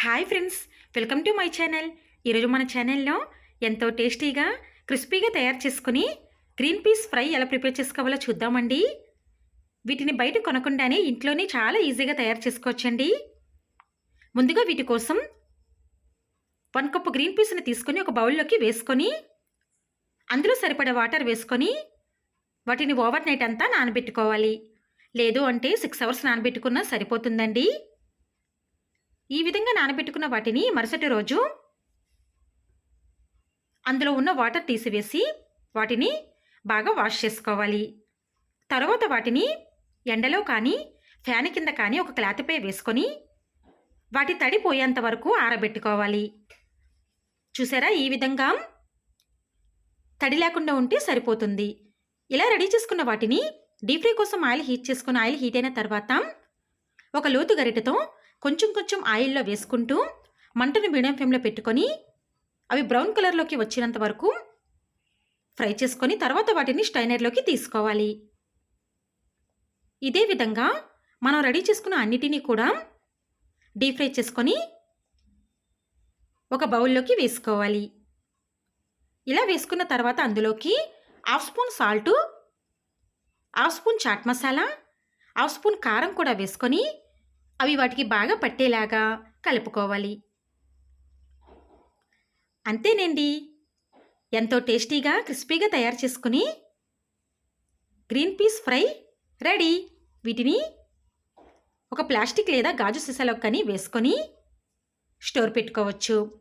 Hi friends welcome to my channel. ఈరోజు మన ఛానల్లో ఎంతో టేస్టీగా క్రిస్పీగా తయారు చేసుకుని గ్రీన్ పీస్ ఫ్రై ఎలా ప్రిపేర్ చేసుకోవాలో చూద్దామండి. వీటిని బయట కొనకుండానే ఇంట్లోనే చాలా ఈజీగా తయారు చేసుకోవచ్చండి. ముందుగా వీటి కోసం వన్ కప్పు గ్రీన్ పీస్ని తీసుకొని ఒక బౌల్లోకి వేసుకొని అందులో సరిపడే వాటర్ వేసుకొని వాటిని ఓవర్ నైట్ అంతా నానబెట్టుకోవాలి. లేదు అంటే సిక్స్ అవర్స్ నానబెట్టుకున్నా సరిపోతుందండి. ఈ విధంగా నానబెట్టుకున్న వాటిని మరుసటి రోజు అందులో ఉన్న వాటర్ తీసివేసి వాటిని బాగా వాష్ చేసుకోవాలి. తర్వాత వాటిని ఎండలో కానీ ఫ్యాన్ కింద కానీ ఒక క్లాత్పై వేసుకొని వాటి తడి పోయేంత వరకు ఆరబెట్టుకోవాలి. చూసారా? ఈ విధంగా తడి లేకుండా ఉంటే సరిపోతుంది. ఇలా రెడీ చేసుకున్న వాటిని డీప్ ఫ్రై కోసం ఆయిల్ హీట్ చేసుకున్న ఆయిల్ హీట్ అయిన తర్వాత ఒక లోతు గరిటెతో కొంచెం కొంచెం ఆయిల్లో వేసుకుంటూ మంటను మీడియం ఫ్లేమ్లో పెట్టుకొని అవి బ్రౌన్ కలర్లోకి వచ్చినంత వరకు ఫ్రై చేసుకొని తర్వాత వాటిని స్టైనర్లోకి తీసుకోవాలి. ఇదే విధంగా మనం రెడీ చేసుకున్న అన్నిటినీ కూడా డీప్ ఫ్రై చేసుకొని ఒక బౌల్లోకి వేసుకోవాలి. ఇలా వేసుకున్న తర్వాత అందులోకి half spoon salt half spoon chaat masala half spoon కారం కూడా వేసుకొని అవి వాటికి బాగా పట్టేలాగా కలుపుకోవాలి. అంతేనండి. ఎంతో టేస్టీగా క్రిస్పీగా తయారు చేసుకుని గ్రీన్ పీస్ ఫ్రై రెడీ. వీటిని ఒక ప్లాస్టిక్ లేదా గాజు సీసాలో కానీ వేసుకొని స్టోర్ పెట్టుకోవచ్చు.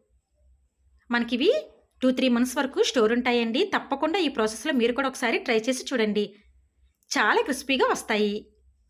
మనకివి టూ త్రీ మంత్స్ వరకు స్టోర్ ఉంటాయండి. తప్పకుండా ఈ ప్రాసెస్లో మీరు కూడా ఒకసారి ట్రై చేసి చూడండి. చాలా క్రిస్పీగా వస్తాయి.